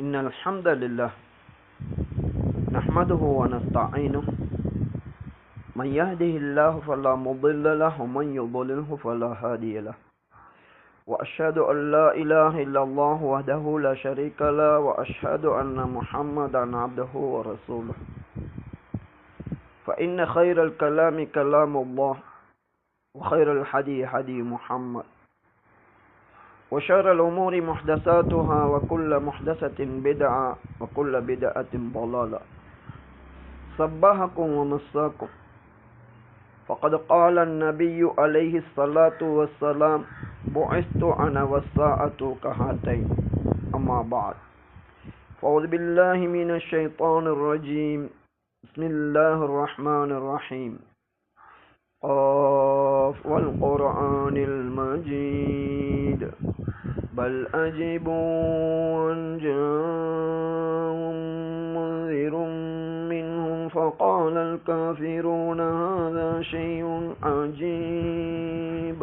إن الحمد لله نحمده ونستعينه. من يهده الله فلا مضل له ومن يضلله فلا هادي له. وأشهد أن لا إله إلا الله وحده لا شريك له وأشهد أن محمدا عبده ورسوله. فإن خير الكلام كلام الله وخير الحدي حدي محمد. وشر الأمور محدثاتها وكل محدثة بدعة وكل بدعة ضلالة. صبحكم ومساكم. فقد قال النبي عليه الصلاة والسلام بعثت أنا والساعة كهاتين. أما بعد فأعوذ بالله من الشيطان الرجيم. بسم الله الرحمن الرحيم. قاف والقرآن المجيد. بل أجبوا أن جاءهم منذر منهم فقال الكافرون هذا شيء عجيب.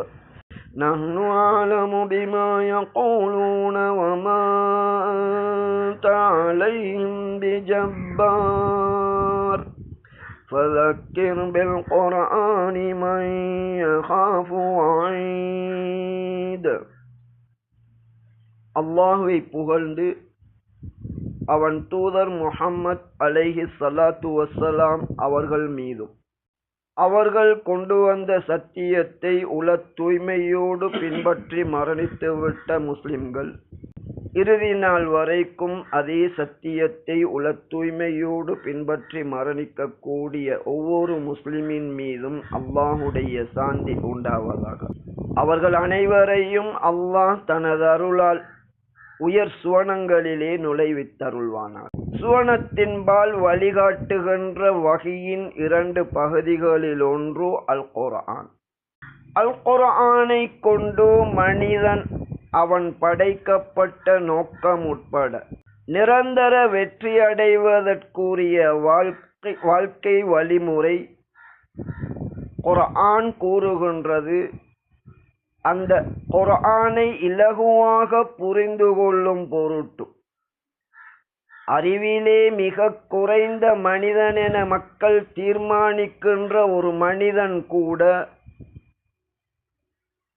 نحن أعلم بما يقولون وما أنت عليهم بجبار. فذكر بالقرآن من يخاف وعيد. அல்லாஹுவை புகழ்ந்து அவன் தூதர் முஹம்மத் அலைஹி சலாத்து வசலாம் அவர்கள் மீதும் அவர்கள் கொண்டு வந்த சத்தியத்தை உல தூய்மையோடு பின்பற்றி மரணித்துவிட்ட முஸ்லிம்கள் இறுதி நாள் வரைக்கும் அதே சத்தியத்தை உல தூய்மையோடு பின்பற்றி மரணிக்கக்கூடிய ஒவ்வொரு முஸ்லிமின் மீதும் அல்லாஹுடைய சாந்தி உண்டாவதாக. அவர்கள் அனைவரையும் அல்லாஹ் தனது அருளால் உயர் சுவனங்களிலே நுழைவித்தருள்வானார். சுவனத்தின்பால் வழிகாட்டுகின்ற வகையின் இரண்டு பகுதிகளில் ஒன்று அல் குரான் அல் குரானை கொண்டு மனிதன் அவன் படைக்கப்பட்ட நோக்கம் உட்பட நிரந்தர வெற்றியடைவதற்குரிய வாழ்க்கை வாழ்க்கை வழிமுறை குரான் கூறுகின்றது. அந்த குரானை இலகுவாக புரிந்து கொள்ளும் பொருட்டு. அறிவிலே மிக குறைந்த மனிதன் என மக்கள் தீர்மானிக்கின்ற ஒரு மனிதன் கூட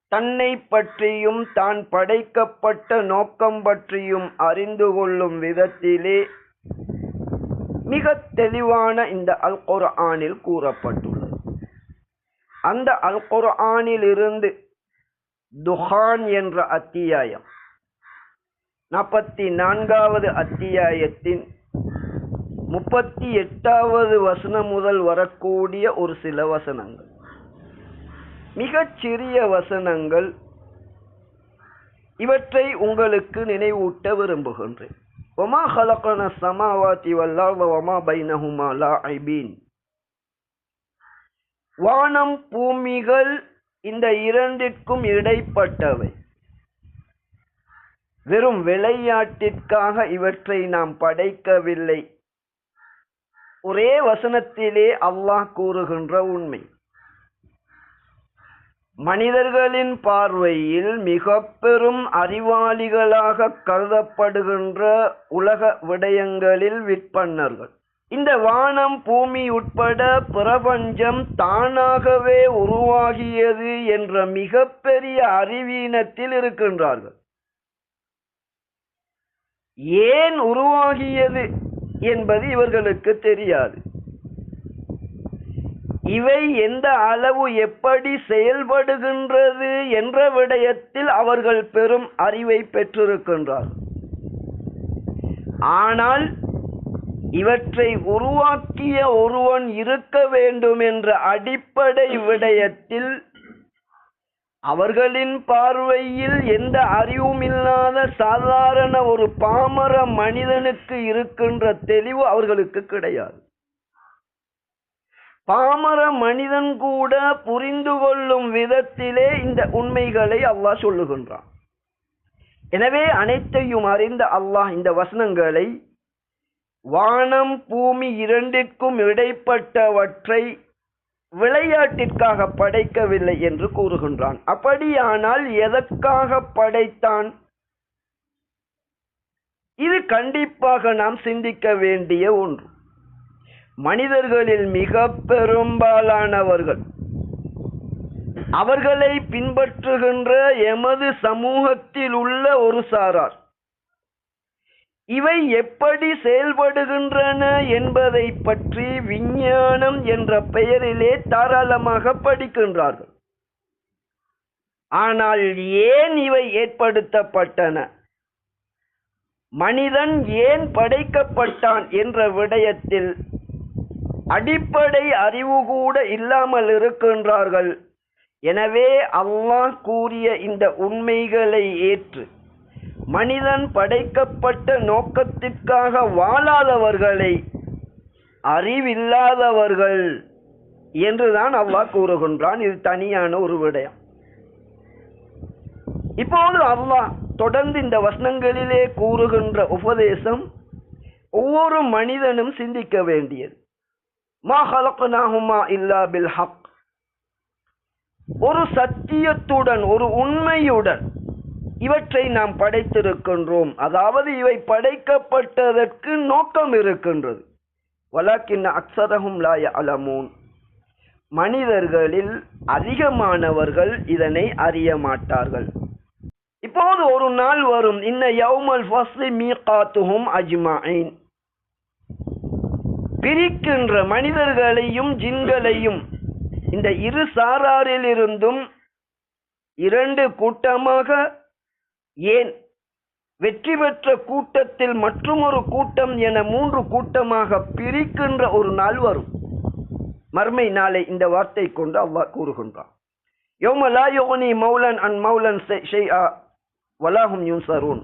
தன்னை பற்றியும் தான் படைக்கப்பட்ட நோக்கம் பற்றியும் அறிந்து கொள்ளும் விதத்திலே மிக தெளிவான இந்த அல் ஆனில் கூறப்பட்டுள்ளது. அந்த அல் குர்ஆனில் இருந்து துஹான் என்ற அத்தியாயம். நாற்பத்தி நான்காவது அத்தியாயத்தின் முப்பத்தி எட்டாவது வசனம் முதல் வரக்கூடிய ஒரு சில வசனங்கள். மிகச் சிறிய வசனங்கள். இவற்றை உங்களுக்கு நினைவூட்ட விரும்புகின்றேன். ஒமா ஹலக்கன சமாவாத்தி வல்லாத ஒமா பைனஹுமா வானம் பூமிகள் இந்த இரண்டிற்கும் இடைப்பட்டவை. வெறும் விளையாட்டிற்காக இவற்றை நாம் படைக்கவில்லை. ஒரே வசனத்திலே அல்லாஹ் கூறுகின்ற உண்மை. மனிதர்களின் பார்வையில் மிக பெரும் அறிவாளிகளாக கருதப்படுகின்ற உலக விடயங்களில் விற்பன்னர்கள். இந்த வானம் பூமி உட்பட பிரபஞ்சம் தானாகவே உருவாகியது என்ற மிகப்பெரிய அறிவீனத்தில் இருக்கின்றார்கள். ஏன் உருவாகியது என்பது இவர்களுக்கு தெரியாது. இவை எந்த அளவு எப்படி செயல்படுகின்றது என்ற விடயத்தில் அவர்கள் பெரும் அறிவை பெற்றிருக்கின்றார்கள். ஆனால் இவற்றை உருவாக்கிய ஒருவன் இருக்க வேண்டும் என்ற அடிப்படை விடயத்தில் அவர்களின் பார்வையில் எந்த அறிவும் இல்லாத சாதாரண ஒரு பாமர மனிதனுக்கு இருக்கின்ற தெளிவு அவர்களுக்கு கிடையாது. பாமர மனிதன் கூட புரிந்து கொள்ளும் விதத்திலே இந்த உண்மைகளை அல்லாஹ் சொல்லுகின்றான். எனவே அனைத்தையும் அறிந்த அல்லாஹ் இந்த வசனங்களை வானம் பூமி இரண்டிற்கும் இடைப்பட்டவற்றை விளையாட்டிற்காக படைக்கவில்லை என்று கூறுகின்றான். அப்படியானால் எதற்காக படைத்தான்? இது கண்டிப்பாக நாம் சிந்திக்க வேண்டிய ஒன்று. மனிதர்களில் மிக பெரும்பாலானவர்கள் அவர்களை பின்பற்றுகின்ற எமது சமூகத்தில் உள்ள ஒரு சாரார் இவை எப்படி செயல்படுகின்றன என்பதை பற்றி விஞ்ஞானம் என்ற பெயரிலே தாராளமாக படிக்கின்றார்கள். ஆனால் ஏன் இவை ஏற்படுத்தப்பட்டன? மனிதன் ஏன் படைக்கப்பட்டான் என்ற விடயத்தில் அடிப்படை அறிவு கூட இல்லாமல் இருக்கின்றார்கள். எனவே அல்லாஹ் கூறிய இந்த உண்மைகளை ஏற்று மனிதன் படைக்கப்பட்ட நோக்கத்திற்காக வாழாதவர்களை அறிவில்லாதவர்கள் என்றுதான் அல்லாஹ் கூறுகின்றான். இது தனியான ஒரு விடயம். இப்போது அல்லாஹ் தொடர்ந்து இந்த வசனங்களிலே கூறுகின்ற உபதேசம் ஒவ்வொரு மனிதனும் சிந்திக்க வேண்டியது. மா ஹலக்குனாகுமா இல்லா பில் ஹக். ஒரு சத்தியத்துடன் ஒரு உண்மையுடன் இவற்றை நாம் படைத்திருக்கின்றோம். அதாவது இவை படைக்கப்பட்டதற்கு நோக்கம் இருக்கின்றது. வலாக்கின் அக்சரஹும் லாய அலமூன் மனிதர்களில் அதிகமானவர்கள் இதனை அறிய மாட்டார்கள். இப்போது ஒரு நாள் வரும். இன்ன யவுமல் ஃபஸ்லி மீகாத்துஹும் அஜ்மாயின். பிரிக்கின்ற மனிதர்களையும் ஜின்களையும் இந்த இரு சாராரிலிருந்தும் இரண்டு கூட்டமாக ஏன்? வெற்றி பெற்ற கூட்டத்தில் மற்றுமொரு கூட்டம் என மூன்று கூட்டமாக பிரிக்கின்ற ஒரு நாள் வரும். மர்மை நாளை இந்த வார்த்தை கொண்டு அவ்வா கூறுகின்றான். யோமலா யோனி மௌலன் அன் மௌலன் ஷெய்ஆ வலாஹும் யூன்சரூன்.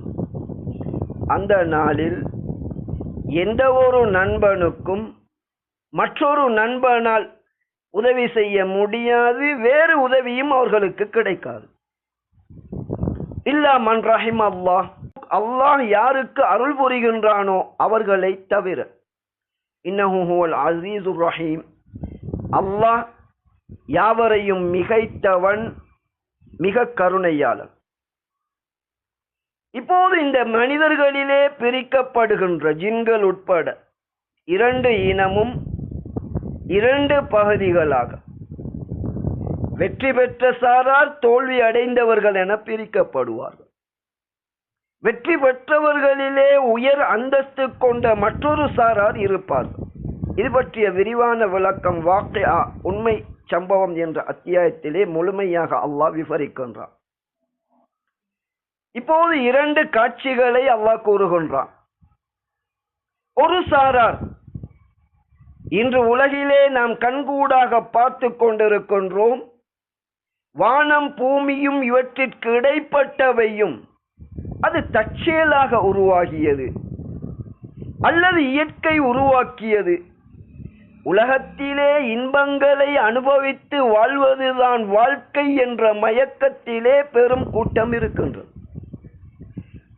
அந்த நாளில் எந்த ஒரு நண்பனுக்கும் மற்றொரு நண்பனால் உதவி செய்ய முடியாது வேறு உதவியும் அவர்களுக்கு கிடைக்காது. இல்லா மன் ரஹிம் அல்லாஹ் அல்லாஹ் யாருக்கு அருள் புரிகின்றானோ அவர்களை தவிர. இன்னஹுல் அசீசுர் ரஹீம் அல்லாஹ் யாவரையும் மிகைத்தவன் மிக கருணையாளன். இப்போது இந்த மனிதர்களிலே பிரிக்கப்படுகின்ற ஜின்கள் உட்பட இரண்டு இனமும் இரண்டு பகுதிகளாக. வெற்றி பெற்ற சாரார் தோல்வி அடைந்தவர்கள் என பிரிக்கப்படுவார்கள். வெற்றி பெற்றவர்களிலே உயர் அந்தஸ்து கொண்ட மற்றொரு சாரார் இருப்பார்கள் இது பற்றிய விரிவான விளக்கம் வாக்கியா உண்மை சம்பவம் என்ற அத்தியாயத்திலே முழுமையாக அல்லாஹ் விவரிக்கின்றான். இப்போது இரண்டு காட்சிகளை அல்லாஹ் கூறுகின்றான். ஒரு சாரார் இன்று உலகிலே நாம் கண்கூடாக பார்த்து கொண்டிருக்கின்றோம். வானம் பூமியும் இவற்றிற்கு இடைப்பட்டவையும் அது தற்செயலாக உருவாகியது. அல்லது இயற்கை உருவாக்கியது. உலகத்திலே இன்பங்களை அனுபவித்து வாழ்வதுதான் வாழ்க்கை என்ற மயக்கத்திலே பெரும் கூட்டம் இருக்கின்றது.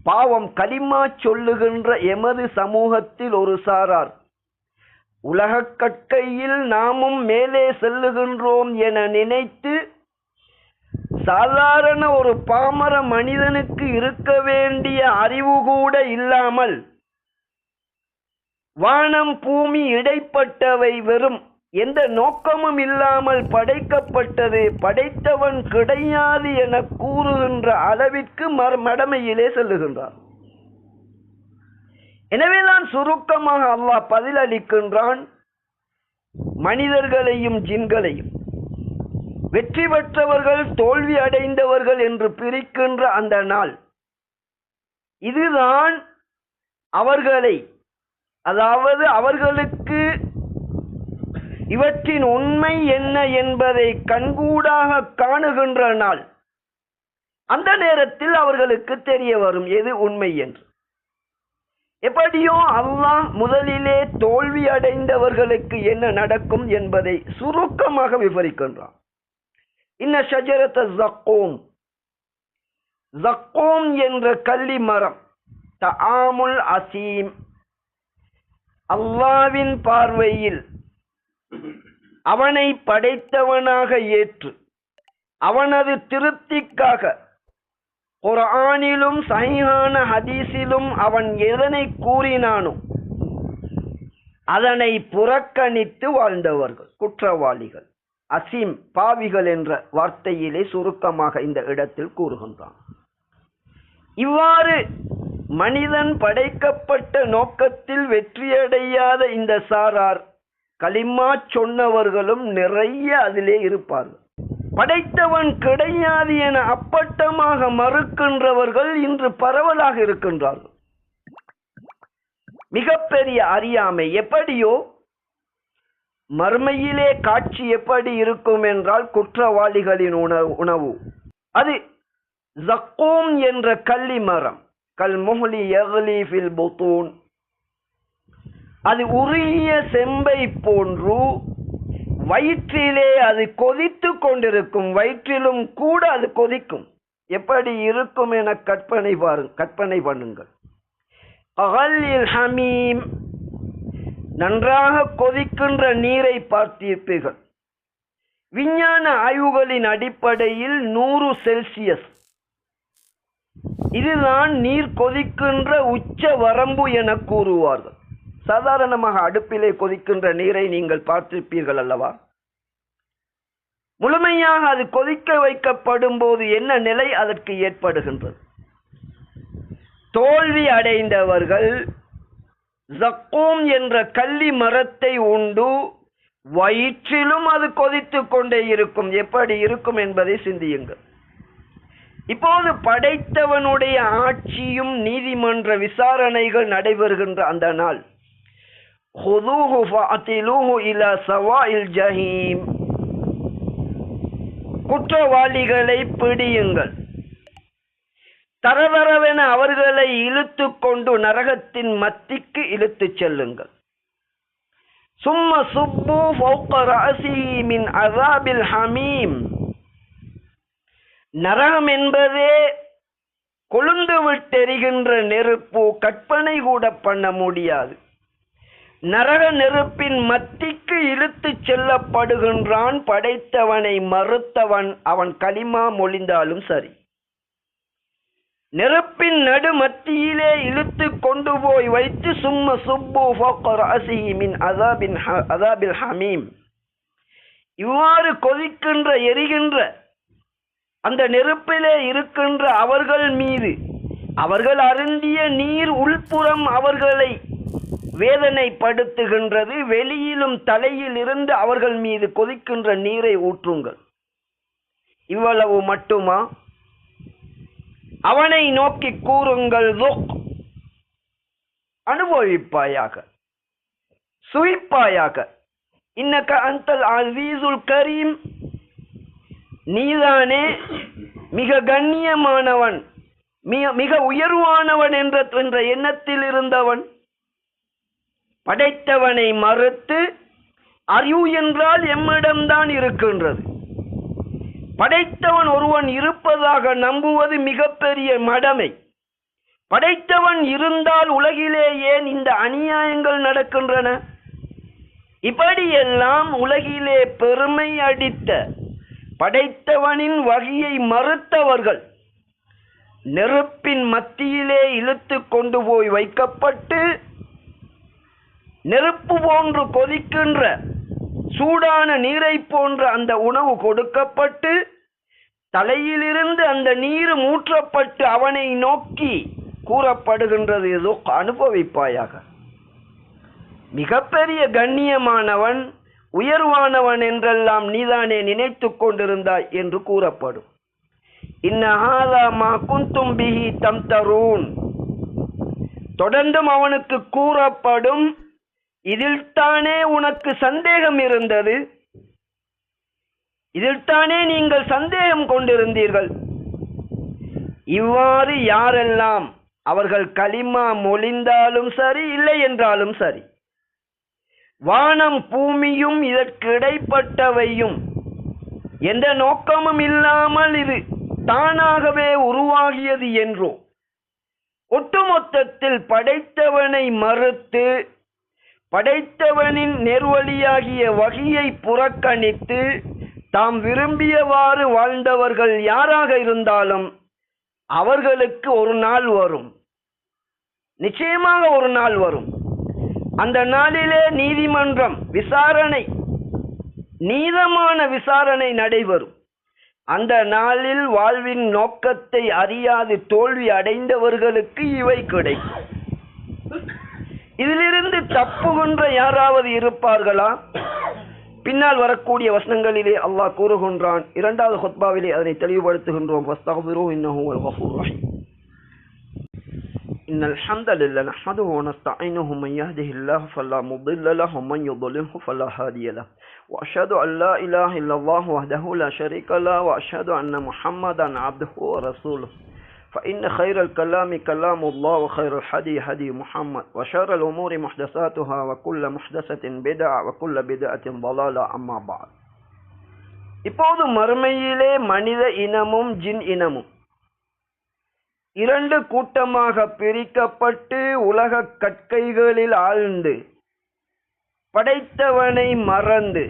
பாவம் கலிமா சொல்லுகின்ற எமது சமூகத்தில் ஒரு சாரார் உலகக் கற்கையில் நாமும் மேலே செல்லுகின்றோம் என நினைத்து சாதாரண ஒரு பாமர மனிதனுக்கு இருக்க வேண்டிய அறிவு கூட இல்லாமல் வானம் பூமி இடைப்பட்டவை வெறும் எந்த நோக்கமும் இல்லாமல் படைக்கப்பட்டது படைத்தவன் கிடையாது என கூறுகின்ற அளவிற்கு மடமையிலே செல்லுகின்றார் எனவே நான் சுருக்கமாக அல்லாஹ் பதிலளிக்கின்றான் மனிதர்களையும் ஜின்களையும். வெற்றி பெற்றவர்கள் தோல்வி அடைந்தவர்கள் என்று பிரிக்கின்ற அந்த நாள். இதுதான் அவர்களை அதாவது அவர்களுக்கு இவற்றின் உண்மை என்ன என்பதை கண்கூடாக காணுகின்ற நாள். அந்த நேரத்தில் அவர்களுக்கு தெரிய வரும் எது உண்மை என்று. எப்படியோ அல்லாஹ் முதலிலே தோல்வி அடைந்தவர்களுக்கு என்ன நடக்கும் என்பதை சுருக்கமாக விவரிக்கின்றான். இன்ன ஷஜரத்த ஜக்கோம். ஜக்கோம் என்ற கள்ளி மரம். தஆமுல் அசீம். அல்லாவின் பார்வையில் அவனை படைத்தவனாக ஏற்று அவனது திருப்திக்காக குர்ஆனிலும் சைஹான ஹதீஸிலும் அவன் எதனை கூறினானோ அதனை புறக்கணித்து வாழ்ந்தவர்கள் குற்றவாளிகள். அசீம் பாவிகள் என்ற வார்த்தையிலே சுருக்கமாக இந்த இடத்தில் கூறுகின்றான். இவ்வாறு மனிதன் படைக்கப்பட்ட நோக்கத்தில் வெற்றியடையாத இந்த சாரார் களிமா சொன்னவர்களும் நிறைய அதிலே இருப்பார்கள். படைத்தவன் கிடையாது என அப்பட்டமாக மறுக்கின்றவர்கள் இன்று பரவலாக இருக்கின்றார்கள். மிகப்பெரிய அறியாமை எப்படியோ மறுமையிலே காட்சி எப்படி இருக்கும் என்றால் குற்றவாளிகளின் உணவு உணவு. அது ஜக்கூம் என்ற கள்ளி மரம். கல் முஹ்லி யக்லி ஃபில் புத்தூன் அது உருகிய செம்பை போன்று வயிற்றிலே அது கொதித்து கொண்டிருக்கும். வயிற்றிலும் கூட அது கொதிக்கும். எப்படி இருக்கும் என கற்பனை பாருங்க கற்பனை பண்ணுங்கள். அகல் ஹமீம் நன்றாக கொதிக்கின்ற நீரை பார்த்திருப்பீர்கள். விஞ்ஞான ஆய்வுகளின் அடிப்படையில் நூறு செல்சியஸ். இதுதான் நீர் கொதிக்கின்ற உச்ச வரம்பு என கூறுவார்கள். சாதாரணமாக அடுப்பிலே கொதிக்கின்ற நீரை நீங்கள் பார்த்திருப்பீர்கள் அல்லவா? முழுமையாக அது கொதிக்க வைக்கப்படும் போது என்ன நிலை அதற்கு ஏற்படுகின்றது? தோல்வி அடைந்தவர்கள் ஜக்கோம் என்ற கள்ளி மரத்தை உண்டு. வயிற்றிலும் அது கொதித்து கொண்டே இருக்கும். எப்படி இருக்கும் என்பதை சிந்தியுங்கள். இப்போது படைத்தவனுடைய ஆட்சியும் நீதிமன்ற விசாரணைகள் நடைபெறுகின்ற அந்த நாள். குற்றவாளிகளை பிடியுங்கள். தரவரவென அவர்களை இழுத்து கொண்டு நரகத்தின் மத்திக்கு இழுத்துச் செல்லுங்கள். சும்ம சுப்பு ஃபௌக ரஅசிஹி ஹமீம். நரகம் என்பதே கொழுந்து விட்டெறிகின்ற நெருப்பு கற்பனை கூட பண்ண முடியாது. நரக நெருப்பின் மத்திக்கு இழுத்து செல்லப்படுகின்றான் படைத்தவனை மறுத்தவன் அவன் களிமா மொழிந்தாலும் சரி. நெருப்பின் நடு மத்தியிலே இழுத்து கொண்டு போய் வைத்து சும்ம சுப்பு ஃபௌக ரஅசிஹி மின் ஹ- ஹமீம். இவ்வாறு கொதிக்கின்ற எரிகின்ற அந்த நெருப்பிலே இருக்கின்ற அவர்கள் மீது அவர்கள் அருந்திய நீர் உள்புறம் அவர்களை வேதனைப்படுத்துகின்றது. வெளியிலும் தலையில் இருந்து அவர்கள் மீது கொதிக்கின்ற நீரை ஊற்றுங்கள். இவ்வளவு மட்டுமா? அவனை நோக்கி கூறுங்கள் அனுபவிப்பாயாக. சுவிப்பாயாக இன்னக்க அந்தல் அசீசுல் கரீம். நீதானே மிக கண்ணியமானவன் மிக மிக உயர்வானவன் என்ற என்ற எண்ணத்தில் இருந்தவன். படைத்தவனை மறுத்து அறிவு என்றால் எம்மிடம்தான் இருக்கின்றது. படைத்தவன் ஒருவன் இருப்பதாக நம்புவது மிகப்பெரிய மடமை. படைத்தவன் இருந்தால் உலகிலே ஏன் இந்த அநியாயங்கள் நடக்கின்றன? இப்படியெல்லாம் உலகிலே பெருமை அடித்த படைத்தவனின் வகையை மறுத்தவர்கள் நெருப்பின் மத்தியிலே இழுத்து கொண்டு போய் வைக்கப்பட்டு நெருப்பு போன்று கொதிக்கின்ற சூடான நீரை போன்ற அந்த உணவு கொடுக்கப்பட்டு தலையிலிருந்து அந்த நீர் மூற்றப்பட்டு அவனை நோக்கி கூறப்படுகின்றது ஏதோ அனுபவிப்பாயாக. மிகப்பெரிய கண்ணியமானவன் உயர்வானவன் என்றெல்லாம் நீதானே நினைத்துக் கொண்டிருந்தாய் என்று கூறப்படும். இன்னஹாதா மா குந்தும் பிஹி தம் தரூன் தொடர்ந்தும் அவனுக்கு கூறப்படும் இதில் தானே உனக்கு சந்தேகம் இருந்தது? இதில் தானே நீங்கள் சந்தேகம் கொண்டிருந்தீர்கள். இவ்வாறு யாரெல்லாம் அவர்கள் களிமா மொழிந்தாலும் சரி இல்லை என்றாலும் சரி வானம் பூமியும் இதற்கு இடைப்பட்டவையும் எந்த நோக்கமும் இல்லாமல் இது தானாகவே உருவாகியது என்றோ ஒட்டுமொத்தத்தில் படைத்தவனை மறுத்து படைத்தவனின் நெர்வழியாகிய வகையை புறக்கணித்து தாம் விரும்பியவாறு வாழ்ந்தவர்கள் யாராக இருந்தாலும் அவர்களுக்கு ஒரு நாள் வரும். நிச்சயமாக ஒரு நாள் வரும். அந்த நாளிலே நீதிமன்றம் விசாரணை நீதமான விசாரணை நடைபெறும். அந்த நாளில் வாழ்வின் நோக்கத்தை அறியாது தோல்வி அடைந்தவர்களுக்கு இவை கிடைக்கும். இதிலிருந்து தப்புகின்ற யாராவது இருப்பார்களா? பின்னால் வரக்கூடிய வசனங்களிலே அல்லாஹ் கூறுகின்றான். இரண்டாவது ஹொத்பாவிலே அதனை தெளிவுபடுத்துகின்றோம். வஸ்தகுபிரோ இன்னஹூ அல் கஃபூர் ரஹீம். إن الحمد لله نحمده ونستعينه من يهده الله فلا مضل له ومن يضلله فلا هادي له وأشهد أن لا إله إلا الله وحده لا شريك له وأشهد أن محمدا عبده ورسوله فإن خير الكلام كلام الله وخير الحدي هدي محمد وشر الأمور محدثاتها وكل محدثة بدعة وكل بدعة ضلالة أما بعد இப்போது மறுமையிலே மனித இனமும் ஜின் இனமும் இரண்டு கூட்டமாக பிரிக்கப்பட்டு உலக கற்கைகளில் ஆழ்ந்து படைத்தவனை மறந்து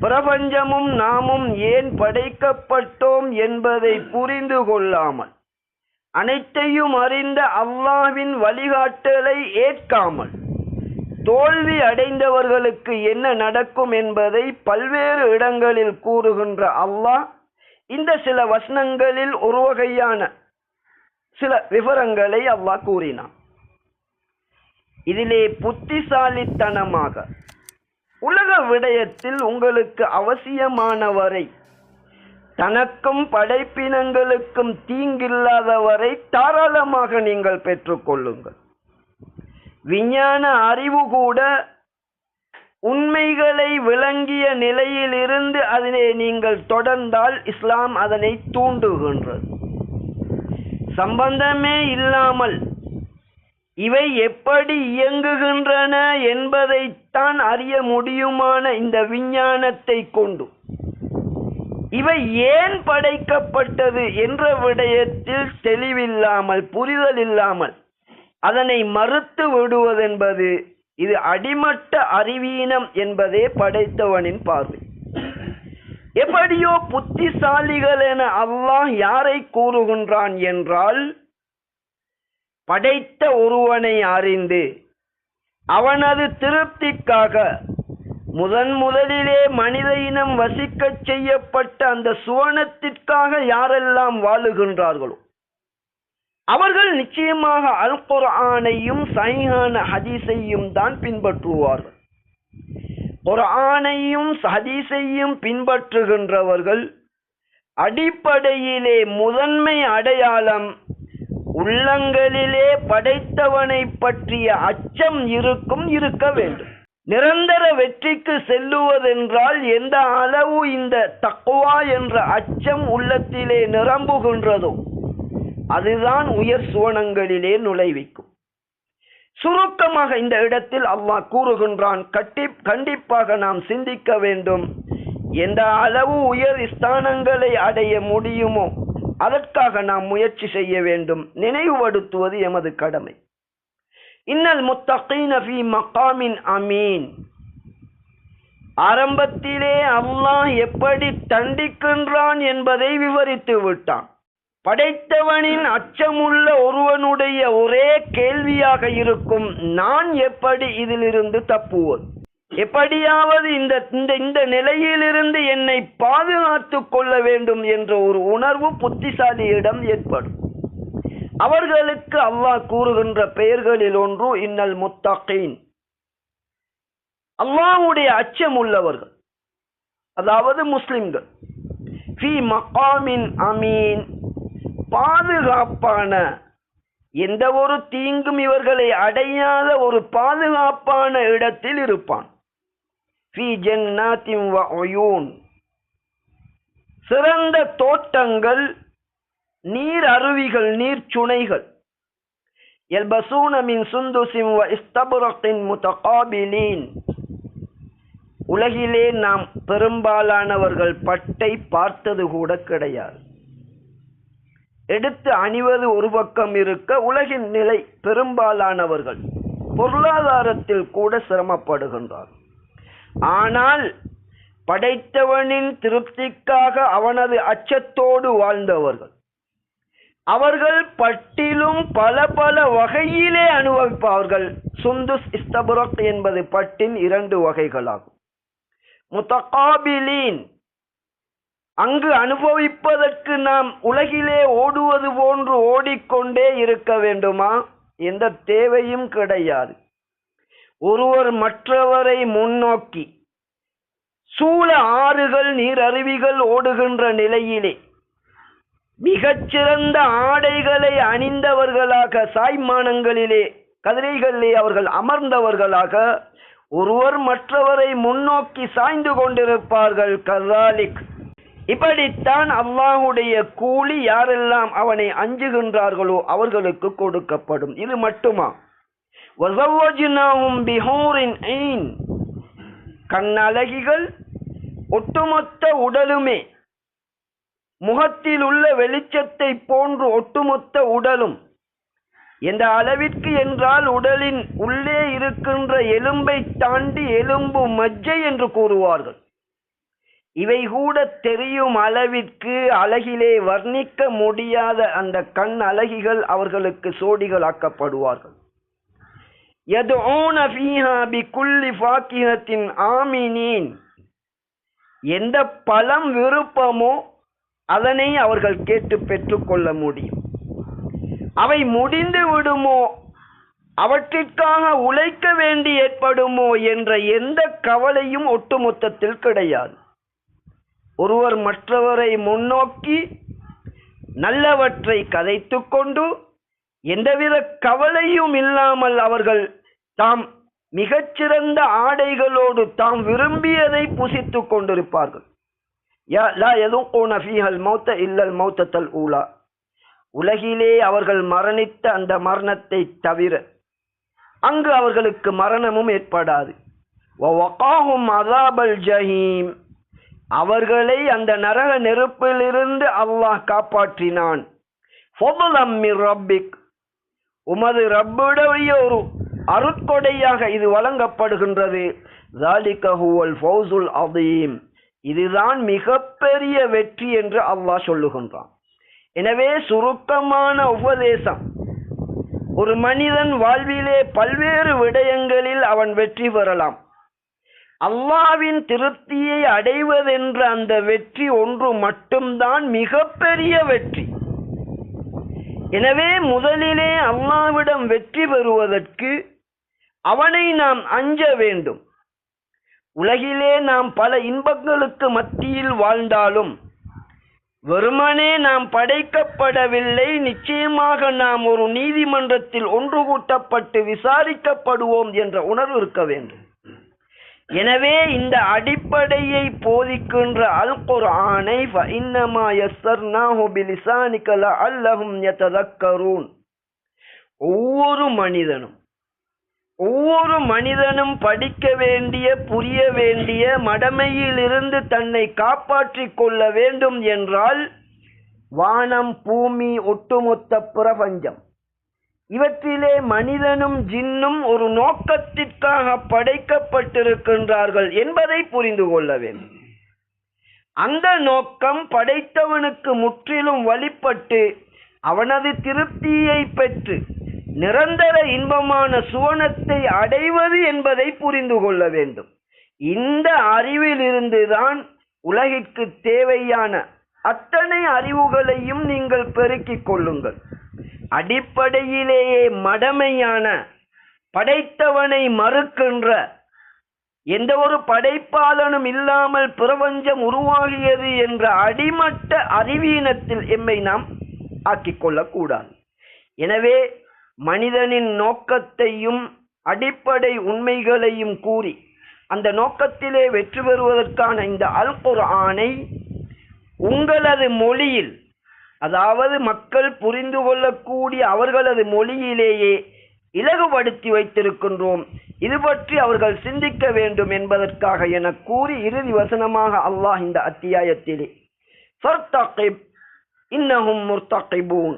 பிரபஞ்சமும் நாமும் ஏன் படைக்கப்பட்டோம் என்பதை புரிந்து கொள்ளாமல் அனைத்தையும் அறிந்த அல்லாவின் வழிகாட்டலை ஏற்காமல் தோல்வி அடைந்தவர்களுக்கு என்ன நடக்கும் என்பதை பல்வேறு இடங்களில் கூறுகின்ற அல்லாஹ் இந்த சில வசனங்களில் ஒரு வகையான சில விவரங்களை அல்லாஹ் கூறினான். இதிலே புத்திசாலித்தனமாக உலக விடயத்தில் உங்களுக்கு அவசியமானவரை தனக்கும் படைப்பினங்களுக்கும் தீங்கில்லாதவரை தாராளமாக நீங்கள் பெற்றுக்கொள்ளுங்கள் விஞ்ஞான அறிவு கூட உண்மைகளை விளங்கிய நிலையிலிருந்து அதனை நீங்கள் தொடர்ந்தால் இஸ்லாம் அதனை தூண்டுகின்றது. சம்பந்தமே இல்லாமல் இவை எப்படி இயங்குகின்றன என்பதைத்தான் அறிய முடியுமான இந்த விஞ்ஞானத்தை கொண்டு. இவை ஏன் படைக்கப்பட்டது என்ற விடயத்தில் தெளிவில்லாமல் புரிதல் இல்லாமல் அதனை மறுத்து விடுவதென்பது இது அடிமட்ட அறிவீனம் என்பதே படைத்தவனின் பார்வை. எப்படியோ புத்திசாலிகள் என அல்லாஹ் யாரை கூறுகின்றான் என்றால் படைத்த ஒருவனை அறிந்து அவனது திருப்திக்காக முதன் முதலிலே மனித இனம் வசிக்கச் செய்யப்பட்ட அந்த சுவனத்திற்காக யாரெல்லாம் வாழுகின்றார்களோ அவர்கள் நிச்சயமாக அல் குர்ஆனையும் சைஹான ஹதீஸையும் தான் பின்பற்றுவார்கள். குர்ஆனையும் ஹதீஸையும் பின்பற்றுகின்றவர்கள் அடிப்படையிலே முதன்மை அடையாளம் உள்ளங்களிலே படைத்தவனை பற்றிய அச்சம் இருக்கும் இருக்க வேண்டும். நிரந்தர வெற்றிக்கு செல்லுவதென்றால் எந்த அளவு இந்த தக்குவா என்ற அச்சம் உள்ளத்திலே நிரம்புகின்றதோ அதுதான் உயர் சுவனங்களிலே நுழைவிக்கும். சுருக்கமாக இந்த இடத்தில் அல்லாஹ் கூறுகின்றான் கட்டி கண்டிப்பாக நாம் சிந்திக்க வேண்டும். எந்த அளவு உயர் ஸ்தானங்களை அடைய முடியுமோ அதற்காக நாம் முயற்சி செய்ய வேண்டும். நினைவுபடுத்துவது எமது கடமை. இன்னல் முத்தகீன ஃபி மகாமின் அமீன். ஆரம்பத்திலே அல்லாஹ் எப்படி தண்டிக்கின்றான் என்பதை விவரித்து விட்டான். படைத்தவனின் அச்சமுள்ள ஒருவனுடைய ஒரே கேள்வியாக இருக்கும். நான் எப்படி இதிலிருந்து தப்புவது? எப்படியாவது இந்த இந்த இந்த நிலையிலிருந்து என்னை பாதுகாத்துக் கொள்ள வேண்டும் என்ற ஒரு உணர்வு புத்திசாலியிடம் ஏற்படும். அவர்களுக்கு அல்லாஹ் கூறுகின்ற பெயர்களில் ஒன்று இன்னல் முத்தகீன். அல்லாஹுடைய அச்சம் உள்ளவர்கள் அதாவது முஸ்லிம்கள் ஃபி மகாமின் அமீன். பாதுகாப்பான எந்த ஒரு தீங்கும் இவர்களை அடையாத ஒரு பாதுகாப்பான இடத்தில் இருப்பான். ஃபி ஜன்னாத்தின் வ உயூன் சிறந்த தோட்டங்கள் நீர் அருவிகள் நீர் சுனைகள் يلبسون من سندس واستبرق متقابلين உலகிலே நாம் பெரும்பாலானவர்கள் பட்டை பார்த்தது கூட கிடையாது எடுத்து அணிவது ஒரு பக்கம் இருக்க உலகின் நிலை பெரும்பாலானவர்கள் பொருளாதாரத்தில் கூட சிரமப்படுகின்றார் ஆனால் படைத்தவனின் திருப்திக்காக அவனது அச்சத்தோடு வாழ்ந்தவர்கள். அவர்கள் பட்டிலும் பல பல வகையிலே அனுபவிப்பார்கள் சுந்துஸ் இஸ்தபுரக் என்பது பட்டின் இரண்டு வகைகளாகும். முத்தகாபிலீன் அங்கு அனுபவிப்பதற்கு நாம் உலகிலே ஓடுவது போன்று ஓடிக்கொண்டே இருக்க வேண்டுமா? எந்த தேவையும் கிடையாது. ஒருவர் மற்றவரை முன்னோக்கி சூழ ஆறுகள் நீர் அருவிகள் ஓடுகின்ற நிலையிலே மிகச்சிறந்த ஆடைகளை அணிந்தவர்களாக சாய்மானங்களிலே கதிரைகளிலே அவர்கள் அமர்ந்தவர்களாக ஒருவர் மற்றவரை முன்னோக்கி சாய்ந்து கொண்டிருப்பார்கள். கதாலிக் இப்படித்தான் அல்லாஹுடைய கூலி யாரெல்லாம் அவனை அஞ்சுகின்றார்களோ அவர்களுக்கு கொடுக்கப்படும். இது மட்டுமா? வசவஜினாவும் பிஹூரின் ஐன். கண்ணழகிகள் ஒட்டுமொத்த உடலுமே. முகத்தில் உள்ள வெளிச்சத்தை போன்று ஒட்டுமொத்த உடலும். எந்த அளவிற்கு என்றால் உடலின் உள்ளே இருக்கின்ற எலும்பை தாண்டி எலும்பு மஜ்ஜை என்று கூறுவார்கள். இவை கூட தெரியும் அளவிற்கு அழகிலே வர்ணிக்க முடியாத அந்த கண் அழகிகள் அவர்களுக்கு சோடிகளாக்கப்படுவார்கள். யதுஊன ஃபீஹா பிக்குல்லி ஃபாக்கிஹத்தின் ஆமினீன். எந்த பலம் விருப்பமோ அதனை அவர்கள் கேட்டு பெற்றுக்கொள்ள முடியும். அவை முடிந்து விடுமோ? அவற்றிற்காக உழைக்க வேண்டி ஏற்படுமோ என்ற எந்த கவலையும் ஒட்டுமொத்தத்தில் கிடையாது. ஒருவர் மற்றவரை முன்னோக்கி நல்லவற்றை கதைத்து கொண்டு எந்தவித கவலையும் இல்லாமல் அவர்கள் தாம் மிகச்சிறந்த ஆடைகளோடு தாம் விரும்பியதை புசித்துக் கொண்டிருப்பார்கள். இல்லல் மௌத்தல் ஊலா. உலகிலே அவர்கள் மரணித்த அந்த மரணத்தை தவிர அங்கு அவர்களுக்கு மரணமும் ஏற்படாது. அதாபல் ஜஹீம். அவர்களை அந்த நரக நெருப்பிலிருந்து அல்லாஹ் காப்பாற்றினான். ரப்பிக். உமது ரப்புடைய ஒரு அருட்கொடையாக இது வழங்கப்படுகின்றது. ஃபௌசுல் அதீம் இதுதான் மிகப்பெரிய வெற்றி என்று அல்லாஹ் சொல்லுகின்றான். எனவே சுருக்கமான உபதேசம். ஒரு மனிதன் வாழ்விலே பல்வேறு விடயங்களில் அவன் வெற்றி பெறலாம். அல்லாவின் திருப்தியை அடைவதென்ற அந்த வெற்றி ஒன்று மட்டும்தான் மிகப்பெரிய வெற்றி. எனவே முதலிலே அல்லாவிடம் வெற்றி பெறுவதற்கு அவனை நாம் அஞ்ச வேண்டும். உலகிலே நாம் பல இன்பங்களுக்கு மத்தியில் வாழ்ந்தாலும் வெறுமனே நாம் படைக்கப்படவில்லை. நிச்சயமாக நாம் ஒரு நீதிமன்றத்தில் ஒன்று கூட்டப்பட்டு விசாரிக்கப்படுவோம் என்ற உணர்வு இருக்க வேண்டும். எனவே இந்த அடிப்படையை போதிக்கின்ற அல் குர்ஆனை ஃபஇன்னமா யஸ்ஸர்னாஹு பிலிசானிக லஅல்லஹும் யததக்கரூன். ஒவ்வொரு மனிதனும் ஒவ்வொரு மனிதனும் படிக்க வேண்டிய புரிய வேண்டிய மடமையிலிருந்து தன்னை காப்பாற்றிக் கொள்ள வேண்டும் என்றால் வானம் பூமி ஒட்டுமொத்த பிரபஞ்சம். இவற்றிலே மனிதனும் ஜின்னும் ஒரு நோக்கத்திற்காக படைக்கப்பட்டிருக்கின்றார்கள் என்பதை புரிந்து கொள்ள வேண்டும். அந்த நோக்கம் படைத்தவனுக்கு முற்றிலும் வழிபட்டு அவனது திருப்தியை பெற்று நிரந்தர இன்பமான சுவனத்தை அடைவது என்பதை புரிந்து கொள்ள வேண்டும். இந்த அறிவிலிருந்துதான் உலகிற்கு தேவையான அத்தனை அறிவுகளையும் நீங்கள் பெருக்கிக் கொள்ளுங்கள். அடிப்படையிலேயே மடமையான படைத்தவனை மறுக்கின்ற எந்த ஒரு படைப்பாளனும் இல்லாமல் பிரபஞ்சம் உருவாகியது என்ற அடிமட்ட அறிவீனத்தில் எம்மை நாம் ஆக்கிக் கொள்ளக்கூடாது. எனவே மனிதனின் நோக்கத்தையும் அடிப்படை உண்மைகளையும் கூறி அந்த நோக்கத்திலே வெற்றி பெறுவதற்கான இந்த அல் குர்ஆனை உங்களது மொழியில் அதாவது மக்கள் புரிந்து கொள்ளக்கூடிய அவர்களது மொழியிலேயே இலகுபடுத்தி வைத்திருக்கின்றோம். இது பற்றி அவர்கள் சிந்திக்க வேண்டும் என்பதற்காக என கூறி இறுதி வசனமாக அல்லாஹ் இந்த அத்தியாயத்திலே இன்னகும் இன்னஹும் முர்தகிபூன்.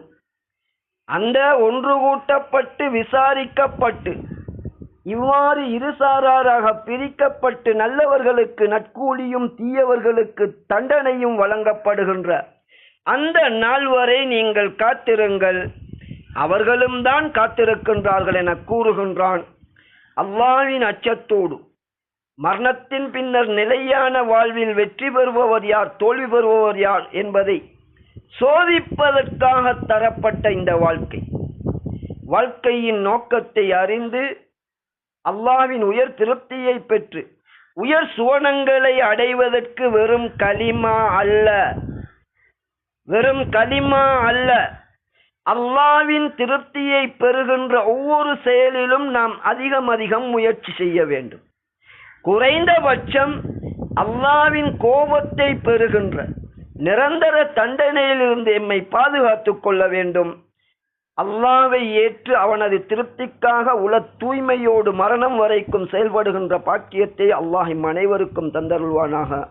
அந்த ஒன்று கூட்டப்பட்டு விசாரிக்கப்பட்டு இவ்வாறு இருசாராராக பிரிக்கப்பட்டு நல்லவர்களுக்கு நட்கூலியும் தீயவர்களுக்கு தண்டனையும் வழங்கப்படுகின்ற அந்த நாள் வரை நீங்கள் காத்திருங்கள். அவர்களும் தான் காத்திருக்கின்றார்கள் என கூறுகின்றான். அல்லாவின் அச்சத்தோடு. மரணத்தின் பின்னர் நிலையான வாழ்வில் வெற்றி பெறுபவர் யார் தோல்வி பெறுபவர் யார் என்பதை சோதிப்பதற்காக தரப்பட்ட இந்த வாழ்க்கை. வாழ்க்கையின் நோக்கத்தை அறிந்து அல்லாவின் உயர் திருப்தியை பெற்று உயர் சுவனங்களை அடைவதற்கு வெறும் கலிமா அல்ல. வெறும் கலிமா அல்ல. அல்லாவின் திருப்தியை பெறுகின்ற ஒவ்வொரு செயலிலும் நாம் அதிகம் அதிகம் முயற்சி செய்ய வேண்டும். குறைந்தபட்சம் அல்லாவின் கோபத்தை பெறுகின்ற நிரந்தர தண்டனையிலிருந்து எம்மை பாதுகாத்துக் கொள்ள வேண்டும். அல்லாவை ஏற்று அவனது திருப்திக்காக உல தூய்மையோடு மரணம் வரைக்கும் செயல்படுகின்ற பாக்கியத்தை அல்லாஹ் இம் அனைவருக்கும் தந்தருள்வானாக.